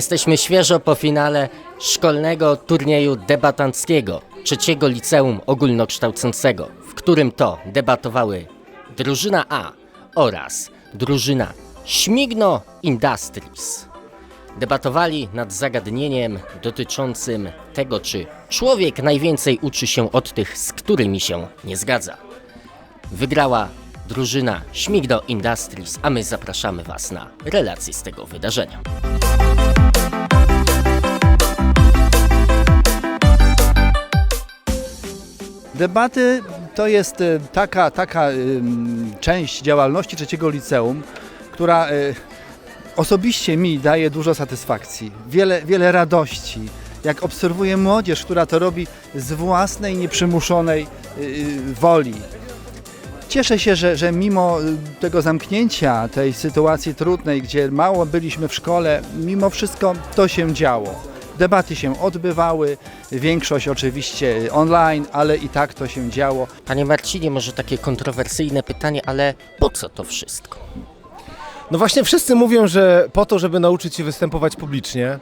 Jesteśmy świeżo po finale szkolnego turnieju debatanckiego trzeciego liceum ogólnokształcącego, w którym to debatowały drużyna A oraz drużyna Śmigno Industries. Debatowali nad zagadnieniem dotyczącym tego, czy człowiek najwięcej uczy się od tych, z którymi się nie zgadza. Wygrała drużyna Śmigno Industries, a my zapraszamy Was na relacje z tego wydarzenia. Debaty to jest e, taka, taka część działalności trzeciego liceum, która e, osobiście mi daje dużo satysfakcji, wiele, wiele radości. Jak obserwuję młodzież, która to robi z własnej, nieprzymuszonej y, woli. Cieszę się, że, że mimo y, tego zamknięcia, tej sytuacji trudnej, gdzie mało byliśmy w szkole, mimo wszystko to się działo. Debaty się odbywały, większość oczywiście online, ale i tak to się działo. Panie Marcinie, może takie kontrowersyjne pytanie, ale po co to wszystko? No właśnie wszyscy mówią, że po to, żeby nauczyć się występować publicznie.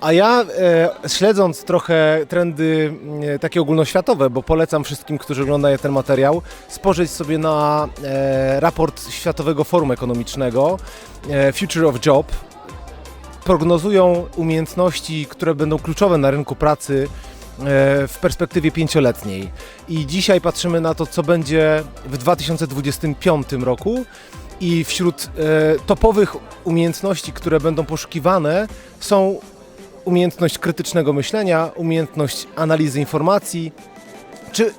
A ja e, śledząc trochę trendy e, takie ogólnoświatowe, bo polecam wszystkim, którzy oglądają ten materiał, spojrzeć sobie na e, raport Światowego Forum Ekonomicznego e, Future of Job. Prognozują umiejętności, które będą kluczowe na rynku pracy e, w perspektywie pięcioletniej. I dzisiaj patrzymy na to, co będzie w 2025 roku i wśród e, topowych umiejętności, które będą poszukiwane, są umiejętność krytycznego myślenia, umiejętność analizy informacji czy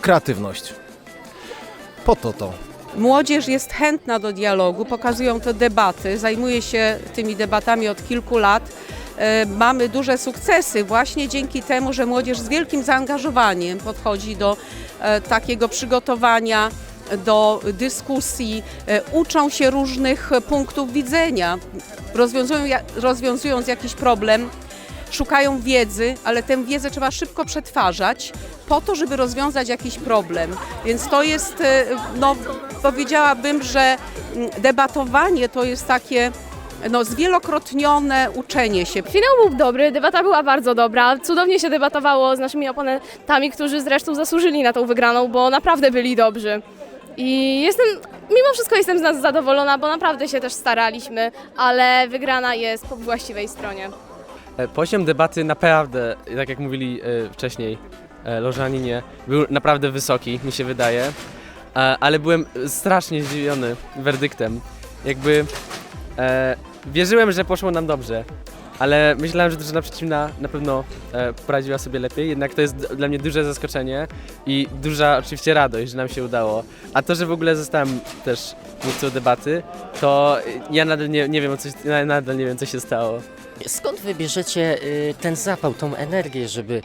kreatywność. Po to to. Młodzież jest chętna do dialogu, pokazują to debaty, zajmuje się tymi debatami od kilku lat. E, Mamy duże sukcesy właśnie dzięki temu, że młodzież z wielkim zaangażowaniem podchodzi do e, takiego przygotowania, do dyskusji, e, uczą się różnych punktów widzenia, rozwiązują, rozwiązując jakiś problem, szukają wiedzy, ale tę wiedzę trzeba szybko przetwarzać po to, żeby rozwiązać jakiś problem. Więc to jest, e, no powiedziałabym, że mm, debatowanie to jest takie no, zwielokrotnione uczenie się. Finał był dobry, debata była bardzo dobra. Cudownie się debatowało z naszymi oponentami, którzy zresztą zasłużyli na tą wygraną, bo naprawdę byli dobrzy. I jestem, mimo wszystko jestem z nas zadowolona, bo naprawdę się też staraliśmy, ale wygrana jest po właściwej stronie. E, Poziom debaty naprawdę, tak jak mówili e, wcześniej e, Lożaninie, był naprawdę wysoki, mi się wydaje, ale byłem strasznie zdziwiony werdyktem. Jakby wierzyłem, że poszło nam dobrze, ale myślałem, że drużyna przeciwna na pewno poradziła sobie lepiej, jednak to jest dla mnie duże zaskoczenie i duża oczywiście radość, że nam się udało. A to, że w ogóle zostałem też mówcą debaty, to ja nadal nie, nie wiem, o coś, nadal nie wiem, co się stało. Skąd wybierzecie y, ten zapał, tą energię, żeby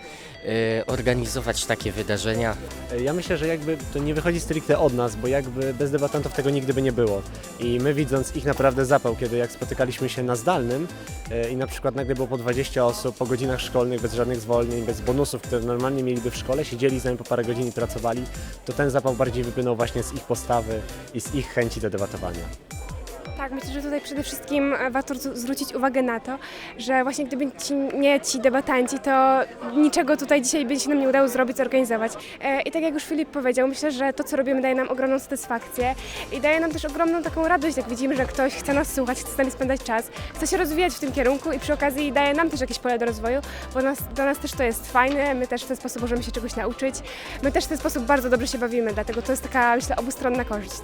y, organizować takie wydarzenia? Ja myślę, że jakby to nie wychodzi stricte od nas, bo jakby bez debatantów tego nigdy by nie było. I my widząc ich naprawdę zapał, kiedy jak spotykaliśmy się na zdalnym e, i na przykład nagle było po 20 osób po godzinach szkolnych, bez żadnych zwolnień, bez bonusów, które normalnie mieliby w szkole, siedzieli z nami po parę godzin i pracowali, to ten zapał bardziej wypłynął właśnie z ich postawy i z ich chęci do debatowania. Tak, myślę, że tutaj przede wszystkim e, warto zwrócić uwagę na to, że właśnie gdyby ci, nie ci debatanci, to niczego tutaj dzisiaj by się nam nie udało zrobić, zorganizować. E, I tak jak już Filip powiedział, myślę, że to, co robimy, daje nam ogromną satysfakcję i daje nam też ogromną taką radość, jak widzimy, że ktoś chce nas słuchać, chce z nami spędzać czas, chce się rozwijać w tym kierunku i przy okazji daje nam też jakieś pole do rozwoju, bo nas, dla nas też to jest fajne, my też w ten sposób możemy się czegoś nauczyć, my też w ten sposób bardzo dobrze się bawimy, dlatego to jest taka, myślę, obustronna korzyść.